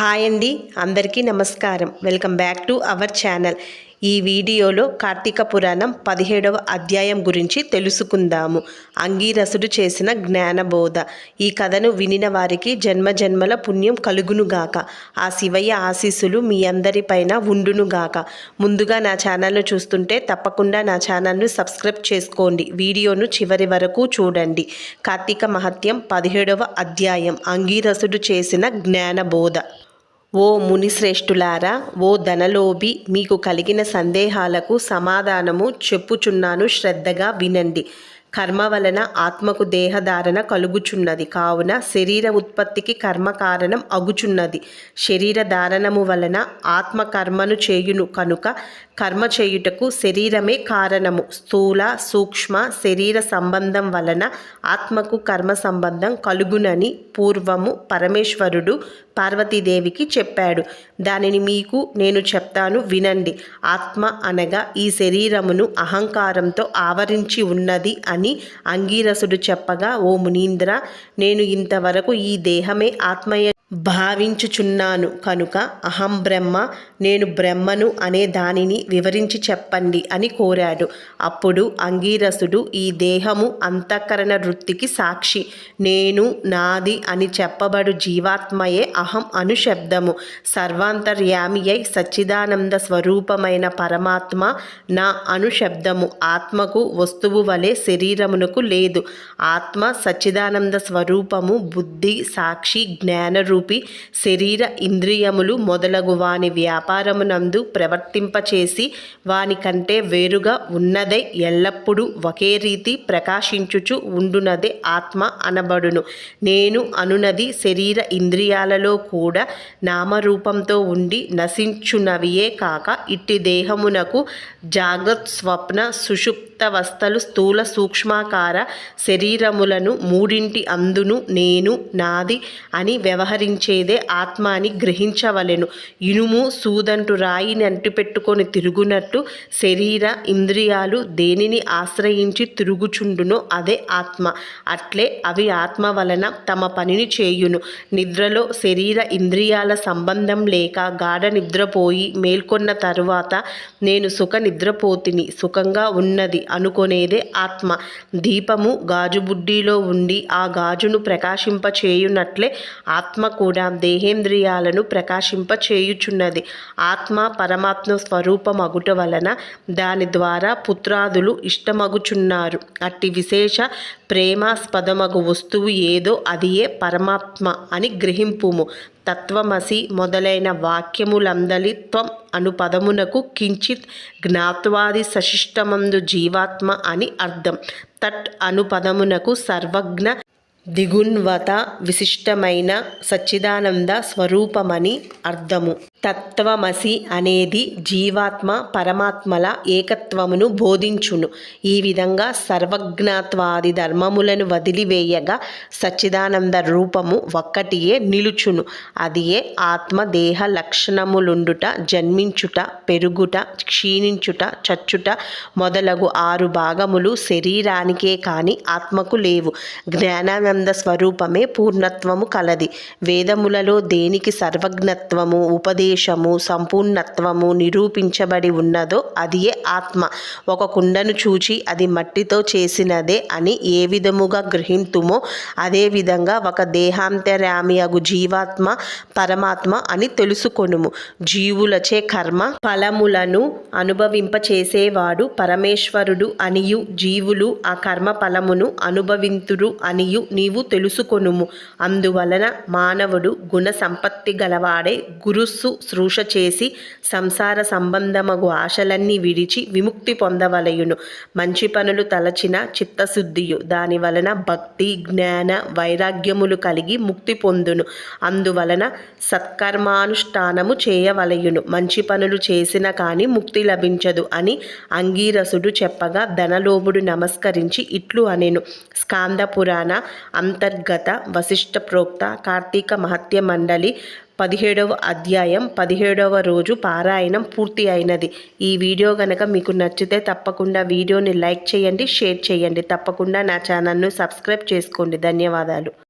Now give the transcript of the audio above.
Hi అండి అందరికీ నమస్కారం. Welcome back to our channel. ఈ వీడియోలో కార్తీక పురాణం పదిహేడవ అధ్యాయం గురించి తెలుసుకుందాము. అంగీరసుడు చేసిన జ్ఞానబోధ. ఈ కథను వినిన వారికి జన్మ జన్మల పుణ్యం కలుగునుగాక. ఆ శివయ్య ఆశీస్సులు మీ అందరిపైన ఉండునుగాక. ముందుగా నా ఛానల్ను చూస్తుంటే తప్పకుండా నా ఛానల్ను సబ్స్క్రైబ్ చేసుకోండి. వీడియోను చివరి వరకు చూడండి. కార్తీక మహత్యం పదిహేడవ అధ్యాయం. అంగీరసుడు చేసిన జ్ఞానబోధ. ఓ మునిశ్రేష్ఠులారా ఓ ధనలోభి మీకు కలిగిన సందేహాలకు సమాధానము చెప్పుచున్నాను శ్రద్ధగా వినండి. కర్మ వలన ఆత్మకు దేహధారణ కలుగుచున్నది. కావున శరీర ఉత్పత్తికి కర్మ కారణం అగుచున్నది. శరీర ధారణము వలన ఆత్మ కర్మను చేయును కనుక కర్మ చేయుటకు శరీరమే కారణము. స్థూల సూక్ష్మ శరీర సంబంధం వలన ఆత్మకు కర్మ సంబంధం కలుగునని పూర్వము పరమేశ్వరుడు పార్వతీదేవికి చెప్పాడు. దానిని మీకు నేను చెప్తాను వినండి. ఆత్మ అనగా ఈ శరీరమును అహంకారంతో ఆవరించి ఉన్నది అని అంగీరసుడు చెప్పగా ఓ మునీంద్ర నేను ఇంతవరకు ఈ దేహమే ఆత్మయ భావించుచున్నాను. కనుక అహం బ్రహ్మ నేను బ్రహ్మను అనే దానిని వివరించి చెప్పండి అని కోరాడు. అప్పుడు అంగీరసుడు ఈ దేహము అంతఃకరణ వృత్తికి సాక్షి. నేను నాది అని చెప్పబడు జీవాత్మయే అహం అను శబ్దము. సర్వాంతర్యామి అయి సచ్చిదానంద స్వరూపమైన పరమాత్మ నా అను శబ్దము. ఆత్మకు వస్తువు వలె శరీరమునకు లేదు. ఆత్మ సచ్చిదానంద స్వరూపము బుద్ధి సాక్షి జ్ఞానరూ రూపి శరీర ఇంద్రియములు మొదలగు వాని వ్యాపారమునందు ప్రవర్తింపచేసి వాని కంటే వేరుగా ఉన్నదే ఎల్లప్పుడూ ఒకే రీతి ప్రకాశించుచు ఉండునదే ఆత్మ అనబడును. నేను అనునది శరీర ఇంద్రియాలలో కూడా నామరూపంతో ఉండి నశించునవియే కాక ఇట్టి దేహమునకు జాగ్రత్ స్వప్న సుషుప్త వస్తలు స్థూల సూక్ష్మాకార శరీరములను మూడింటి అందును నేను నాది అని వ్యవహరించేదే ఆత్మ అని గ్రహించవలెను. ఇనుము సూదంటు రాయిని అంటిపెట్టుకొని తిరుగునట్టు శరీర ఇంద్రియాలు దేనిని ఆశ్రయించి తిరుగుచుండునో అదే ఆత్మ. అట్లే అవి ఆత్మ వలన తమ పనిని చేయును. నిద్రలో శరీర ఇంద్రియాల సంబంధం లేక గాఢ నిద్రపోయి మేల్కొన్న తరువాత నేను సుఖ నిద్రపోతిని సుఖంగా ఉన్నది అనుకునేదే ఆత్మ. దీపము గాజుబుడ్డీలో ఉండి ఆ గాజును ప్రకాశింప చేయునట్లే ఆత్మ కూడా దేహేంద్రియాలను ప్రకాశింప చేయుచున్నది ఆత్మ పరమాత్మ స్వరూపమగుట వలన దాని ద్వారా పుత్రాదులు ఇష్టమగుచున్నారు. అట్టి విశేష ప్రేమాస్పదమగు వస్తువు ఏదో అదియే పరమాత్మ అని గ్రహింపుము. తత్వమసి మొదలైన వాక్యములందలి త్వం అను పదమునకు కించిత్ జ్ఞాత్వాది సశిష్టమందు జీవాత్మ అని అర్థం. తట్ అను పదమునకు సర్వజ్ఞ దిగున్వత విశిష్టమైన సచ్చిదానంద స్వరూపమని అర్థము. తత్వమసి అనేది జీవాత్మ పరమాత్మల ఏకత్వమును బోధించును. ఈ విధంగా సర్వజ్ఞాత్వాది ధర్మములను వదిలివేయగా సచ్చిదానంద రూపము ఒక్కటియే నిలుచును. అదియే ఆత్మ దేహ లక్షణములుండుట జన్మించుట పెరుగుట క్షీణించుట చచ్చుట మొదలగు ఆరు భాగములు శరీరానికే కాని ఆత్మకు లేవు. జ్ఞానానంద స్వరూపమే పూర్ణత్వము కలది. వేదములలో దేనికి సర్వజ్ఞత్వము ఉపదేశము సంపూర్ణత్వము నిరూపించబడి ఉన్నదో అదియే ఆత్మ. ఒక కుండను చూచి అది మట్టితో చేసినదే అని ఏ విధముగా గ్రహింతుమో అదేవిధంగా ఒక దేహాంతరామి అగు జీవాత్మ పరమాత్మ అని తెలుసుకొనుము. జీవులచే కర్మ ఫలములను అనుభవింపచేసేవాడు పరమేశ్వరుడు అనియు. జీవులు ఆ కర్మ ఫలమును అనుభవింతురు అనియు. నీవు తెలుసుకొనుము. అందువలన మానవుడు గుణ సంపత్తి గలవాడే గురుస్సు శ్రూష చేసి సంసార సంబంధమగు ఆశలన్నీ విడిచి విముక్తి పొందవలయును. మంచి పనులు తలచిన చిత్తశుద్ధియు. దాని వలన భక్తి జ్ఞాన వైరాగ్యములు కలిగి ముక్తి పొందును. అందువలన సత్కర్మానుష్ఠానము చేయవలయును. మంచి పనులు చేసిన కానీ ముక్తి లభించదు అని అంగీరసుడు చెప్పగా ధనలోభుడు నమస్కరించి ఇట్లు అనెను. స్కాంద పురాణ అంతర్గత వశిష్ట ప్రోక్త కార్తీక మహత్య మండలి పదిహేడవ అధ్యాయం పదిహేడవ రోజు పారాయణం పూర్తి అయినది. ఈ వీడియో కనుక మీకు నచ్చితే తప్పకుండా వీడియోని లైక్ చేయండి షేర్ చేయండి. తప్పకుండా నా ఛానల్ను సబ్స్క్రైబ్ చేసుకోండి. ధన్యవాదాలు.